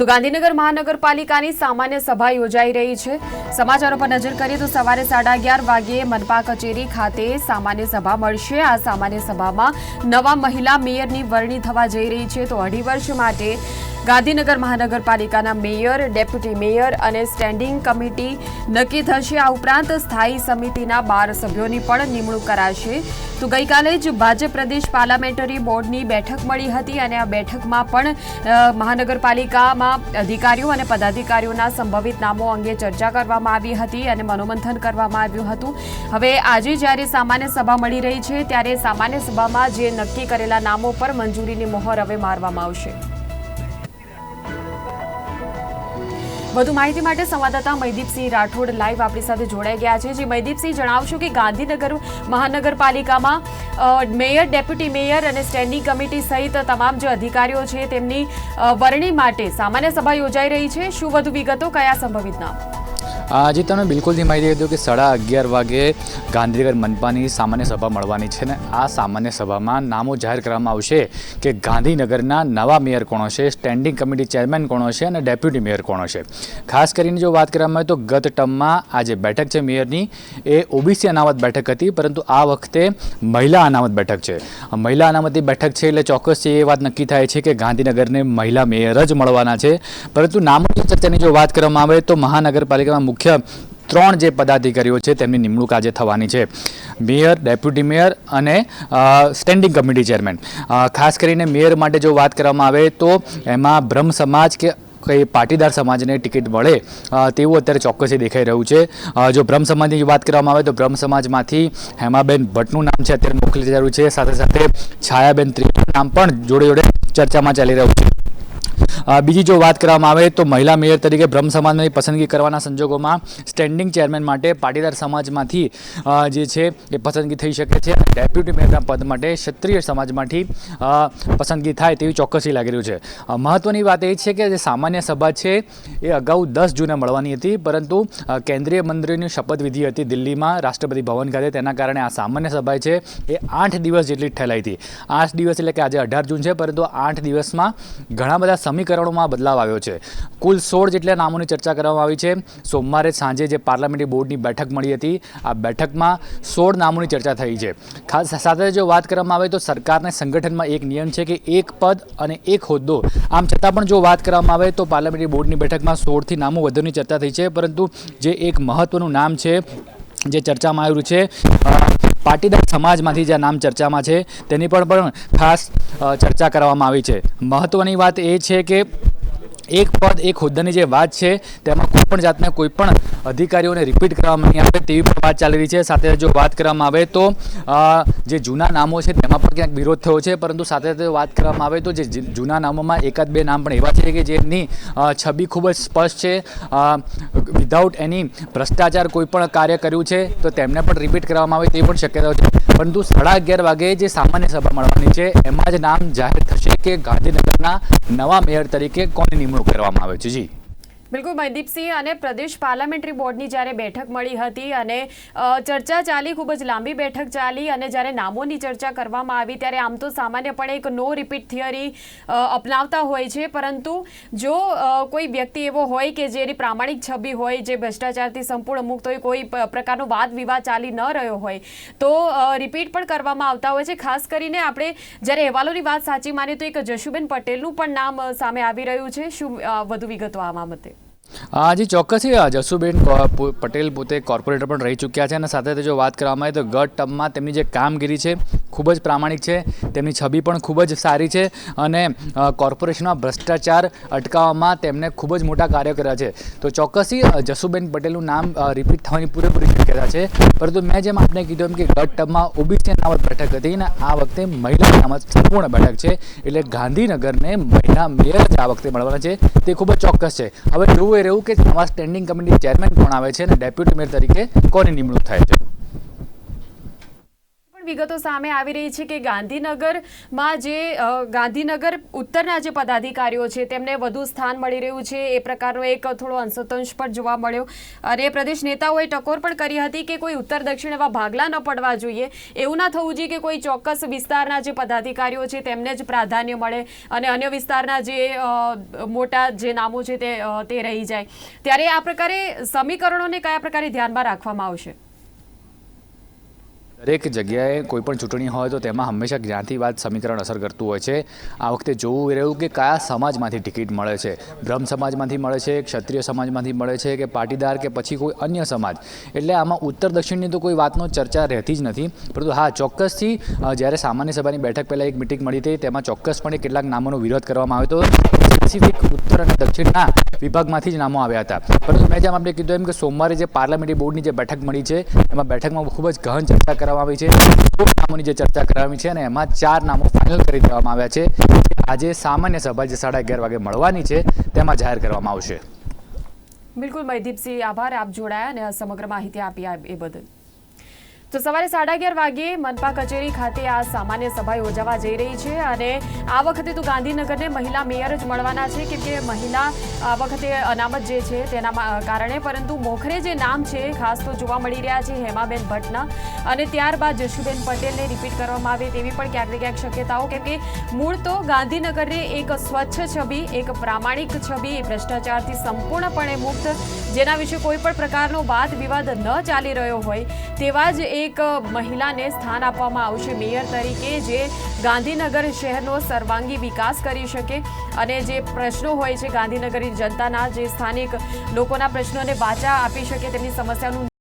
તો ગાંધીનગર મહાનગરપાલિકાની સામાન્ય સભા યોજાઈ રહી છે. સમાચારો પર નજર કરીએ તો સવારે સાડા અગિયાર વાગ્યે મનપા કચેરી ખાતે સામાન્ય સભા મળશે. આ સામાન્ય સભામાં નવા મહિલા મેયરની વરણી થવા જઈ રહી છે. તો અઢી વર્ષ માટે ગાંધીનગર મહાનગરપાલિકાના મેયર, ડેપ્યુટી મેયર અને સ્ટેન્ડિંગ કમિટી નક્કી થશે. આ ઉપરાંત સ્થાયી સમિતિના બાર સભ્યોની પણ નિમણૂક કરાશે. તો ગઈકાલે જ ભાજપ પ્રદેશ પાર્લામેન્ટરી બોર્ડની બેઠક મળી હતી અને આ બેઠકમાં પણ મહાનગરપાલિકામાં અધિકારીઓ અને પદાધિકારીઓના સંભવિત નામો અંગે ચર્ચા કરવામાં આવી હતી અને મનોમંથન કરવામાં આવ્યું હતું. હવે આજે જ્યારે સામાન્ય સભા મળી રહી છે, ત્યારે સામાન્ય સભામાં જે નક્કી કરેલા નામો પર મંજૂરીની મોહર હવે મારવામાં આવશે. વધુ માહિતી માટે સંવાદદાતા મયદીપસિંહ રાઠોડ લાઈવ આપણી સાથે જોડાઈ ગયા છે. જે મયદીપસિંહ જણાવશો કે ગાંધીનગર મહાનગરપાલિકામાં મેયર, ડેપ્યુટી મેયર અને સ્ટેન્ડિંગ કમિટી સહિત તમામ જે અધિકારીઓ છે તેમની વરણી માટે સામાન્ય સભા યોજાઈ રહી છે. શું વધુ વિગતો, કયા સંભવિત નામ? આજે તમે બિલકુલથી માહિતી કીધું કે સાડા અગિયાર વાગે ગાંધીનગર મનપાની સામાન્ય સભા મળવાની છે ને આ સામાન્ય સભામાં નામો જાહેર કરવામાં આવશે કે ગાંધીનગરના નવા મેયર કોણ છે સ્ટેન્ડિંગ કમિટી ચેરમેન કોણ છે અને ડેપ્યુટી મેયર કોણ છે ખાસ કરીને જો વાત કરવામાં આવે તો ગત ટર્મમાં આ જે બેઠક છે મેયરની, એ ઓબીસી અનામત બેઠક હતી, પરંતુ આ વખતે મહિલા અનામત બેઠક છે. મહિલા અનામતની બેઠક છે એટલે ચોક્કસ એ વાત નક્કી થાય છે કે ગાંધીનગરને મહિલા મેયર જ મળવાના છે. પરંતુ નામોની ચર્ચાની જો વાત કરવામાં આવે તો મહાનગરપાલિકામાં મુખ્ય ત્રણ જે પદાધિકારીઓ છે તેમની નિમણૂક આજે થવાની છે. મેયર, ડેપ્યુટી મેયર અને સ્ટેન્ડિંગ કમિટી ચેરમેન. ખાસ કરીને મેયર માટે જો વાત કરવામાં આવે તો એમાં બ્રહ્મ સમાજ કે કંઈ પાટીદાર સમાજને ટિકિટ મળે તેવું અત્યારે ચોક્કસથી દેખાઈ રહ્યું છે. જો બ્રહ્મ સમાજની વાત કરવામાં આવે તો બ્રહ્મ સમાજમાંથી હેમાબેન ભટ્ટનું નામ છે, અત્યારે મોકલી રહ્યું છે. સાથે સાથે છાયાબેન ત્રિવેદીનું નામ પણ જોડે જોડે ચર્ચામાં ચાલી રહ્યું છે. બીજી જો વાત કરવામાં આવે તો મહિલા મેયર તરીકે બ્રહ્મ સમાજની પસંદગી કરવાના સંજોગોમાં સ્ટેન્ડિંગ ચેરમેન માટે પાટીદાર સમાજમાંથી જે છે એ પસંદગી થઈ શકે છે અને ડેપ્યુટી મેયરના પદ માટે ક્ષત્રિય સમાજમાંથી પસંદગી થાય તેવી ચોક્કસી લાગી રહ્યું છે. મહત્ત્વની વાત એ છે કે જે સામાન્ય સભા છે એ અગાઉ દસ જૂને મળવાની હતી, પરંતુ કેન્દ્રીય મંત્રીની શપથવિધિ હતી દિલ્હીમાં રાષ્ટ્રપતિ ભવન ખાતે. તેના કારણે આ સામાન્ય સભા છે એ આઠ દિવસ જેટલી ઠેલાઈ હતી. આઠ દિવસ એટલે કે આજે અઢાર જૂન છે, પરંતુ આઠ દિવસમાં ઘણા બધા સમીકરણોમાં બદલાવ આવ્યો છે. કુલ સોળ જેટલા નામોની ચર્ચા કરવામાં આવી છે. સોમવારે સાંજે જે પાર્લામેન્ટરી બોર્ડની બેઠક મળી હતી, આ બેઠકમાં સોળ નામોની ચર્ચા થઈ છે. ખાસ સાથે જો વાત કરવામાં આવે તો સરકારને સંગઠનમાં એક નિયમ છે કે એક પદ અને એક હોદ્દો. આમ છતાં પણ જો વાત કરવામાં આવે તો પાર્લામેન્ટરી બોર્ડની બેઠકમાં સોળથી નામો વધુની ચર્ચા થઈ છે. પરંતુ જે એક મહત્વનું નામ છે, જે ચર્ચામાં આવ્યું છે પાટીદાર સમાજમાંથી જે નામ ચર્ચામાં છે, તેની પણ પણ ખાસ ચર્ચા કરવામાં આવી છે. મહત્ત્વની વાત એ છે કે એક પદ, એક હોદ્દાની જે વાત છે, તેમાં કોઈ પણ જાતના કોઈ પણ અધિકારીઓને રિપીટ કરવામાં નહીં આવે તેવી પણ વાત ચાલી રહી છે. સાથે જો વાત કરવામાં આવે તો જે જૂના નામો છે તેમાં પણ ક્યાંક વિરોધ થયો છે, પરંતુ સાથે સાથે વાત કરવામાં આવે તો જે જૂના નામોમાં એકાદ બે નામ પણ એવા છે કે જેની છબી ખૂબ જ સ્પષ્ટ છે. વિધાઉટ એની ભ્રષ્ટાચાર કોઈ પણ કાર્ય કર્યું છે, તો તેમને પણ રિપીટ કરવામાં આવે તે પણ શક્યતાઓ છે. પરંતુ સાડા અગિયાર વાગે જે સામાન્ય સભા મળવાની છે, એમાં જ નામ જાહેર થશે કે ગાંધીનગરના નવા મેયર તરીકે કોની નિમણૂક કરવામાં આવે છે જી બિલકુલ મયદીપસિંહ અને પ્રદેશ પાર્લામેન્ટરી બોર્ડની જ્યારે બેઠક મળી હતી અને ચર્ચા ચાલી, ખૂબ જ લાંબી બેઠક ચાલી અને જ્યારે નામોની ચર્ચા કરવામાં આવી ત્યારે આમ તો સામાન્યપણે એક નો રિપીટ થિયરી અપનાવતા હોય છે. પરંતુ જો કોઈ વ્યક્તિ એવો હોય કે જેની પ્રામાણિક છબી હોય, જે ભ્રષ્ટાચારથી સંપૂર્ણ મુક્ત હોય, કોઈ પ્રકારનો વાદ વિવાદ ચાલી ન રહ્યો હોય, તો રિપીટ પણ કરવામાં આવતા હોય છે. ખાસ કરીને આપણે જ્યારે અહેવાલોની વાત સાચી માની તો એક જશુબેન પટેલનું પણ નામ સામે આવી રહ્યું છે. શું વધુ વિગતો આ બાબતે હાજી ચોક્કસથી જસુબેન પટેલ પોતે કોર્પોરેટર પણ રહી ચૂક્યા છે અને સાથે જો વાત કરવામાં આવે તો ગત ટર્મમાં તેમની જે કામગીરી છે ખૂબ જ પ્રામાણિક છે. તેમની છબી પણ ખૂબ જ સારી છે અને કોર્પોરેશનમાં ભ્રષ્ટાચાર અટકાવવામાં તેમણે ખૂબ જ મોટા કાર્યો કર્યા છે. તો ચોક્કસથી જસુબેન પટેલનું નામ રિપીટ થવાની પૂરેપૂરી શક્યતા છે. પરંતુ મેં જેમ આપને કીધું એમ કે ગત ટબમાં ઓબીસી નામત બેઠક હતી અને આ વખતે મહિલા નામત સંપૂર્ણ બેઠક છે. એટલે ગાંધીનગરને મહિલા મેયર જ આ વખતે મળવાના છે. તે ખૂબ જ ચોક્કસ છે. હવે જોવું એ રહ્યું કે નવા સ્ટેન્ડિંગ કમિટી ચેરમેન કોણ આવે છે અને ડેપ્યુટી મેયર તરીકે કોની નિમણૂક થાય છે? વિગતો સામે આવી રહી છે કે ગાંધીનગરમાં જે ગાંધીનગર ઉત્તરના જે પદાધિકારીઓ છે તેમને વધુ સ્થાન મળી રહ્યું છે. એ પ્રકારનો એક થોડો અંશતંશ પણ જોવા મળ્યો. અને પ્રદેશ નેતાઓએ ટકોર પણ કરી હતી કે કોઈ ઉત્તર, દક્ષિણ એવા ભાગલા ન પડવા જોઈએ. એવું ના થવું જોઈએ કે કોઈ ચોક્કસ વિસ્તારના જે પદાધિકારીઓ છે તેમને જ પ્રાધાન્ય મળે અને અન્ય વિસ્તારના જે મોટા જે નામો છે તે તે રહી જાય. ત્યારે આ પ્રકારે સમીકરણોને કયા પ્રકારે ધ્યાનમાં રાખવામાં આવશે? દરેક જગ્યાએ કોઈ પણ ચૂંટણી હોય તો તેમાં હંમેશા જ્ઞાતિ વાત સમીકરણ અસર કરતું હોય છે. આ વખતે જોવું રહ્યું કે કયા સમાજમાંથી ટિકિટ મળે છે. બ્રહ્મ સમાજમાંથી મળે છે, ક્ષત્રિય સમાજમાંથી મળે છે કે પાટીદાર કે પછી કોઈ અન્ય સમાજ. એટલે આમાં ઉત્તર દક્ષિણની તો કોઈ વાતનો ચર્ચા રહેતી જ નથી. પરંતુ હા, ચોક્કસથી જ્યારે સામાન્ય સભાની બેઠક પહેલાં એક મિટિંગ મળી હતી, તેમાં ચોક્કસપણે કેટલાક નામોનો વિરોધ કરવામાં આવ્યો હતો. સ્પેસિફિક ઉત્તર અને દક્ષિણના વિભાગમાંથી જ નામો આવ્યા હતા. પરંતુ મેં જેમ આપણે કીધું એમ કે સોમવારે જે પાર્લામેન્ટરી બોર્ડની જે બેઠક મળી છે, એમાં બેઠકમાં ખૂબ જ ગહન ચર્ચા કરવામાં આવી છે. નામોની જે ચર્ચા કરવામાં છે અને એમાં ચાર નામો ફાઇનલ કરી દેવામાં આવ્યા છે આજે સામાન્ય સભા જે સાડા અગિયાર વાગે મળવાની છે, તેમાં જાહેર કરવામાં આવશે. બિલકુલ મયદીપસિંહ આભાર. આપ જોડાયા અને સમગ્ર માહિતી આપી એ બદલ. તો સવારે સાડા અગિયાર વાગે મનપા કચેરી ખાતે આ સામાન્ય સભા યોજાવા જઈ રહી છે અને આ વખતે તો ગાંધીનગરને મહિલા મેયર જ મળવાના છે કેમ કે મહિલા આ વખતે અનામત જે છે તેના કારણે પરંતુ મોખરે જે નામ છે ખાસ તો જોવા મળી રહ્યા છે હેમાબેન ભટ્ટના. અને ત્યારબાદ જશુબેન પટેલને રિપીટ કરવામાં આવે તેવી પણ ક્યાંક ક્યાંક શક્યતાઓ કેમ કે મૂળ તો ગાંધીનગરને એક સ્વચ્છ છબી, એક પ્રામાણિક છબી ભ્રષ્ટાચારથી સંપૂર્ણપણે મુક્ત જેના વિશે કોઈ પણ પ્રકારનો વાદ વિવાદ ન ચાલી રહ્યો હોય, તેવા જ એક મહિલાને સ્થાન આપવામાં આવશે. મેયર તરીકે જે ગાંધીનગર શહેરનો સર્વાંગી વિકાસ કરી શકે અને જે પ્રશ્નો હોય છે ગાંધીનગરની જનતાના જે સ્થાનિક લોકોના પ્રશ્નોને વાચા આપી શકે, તેમની સમસ્યાનું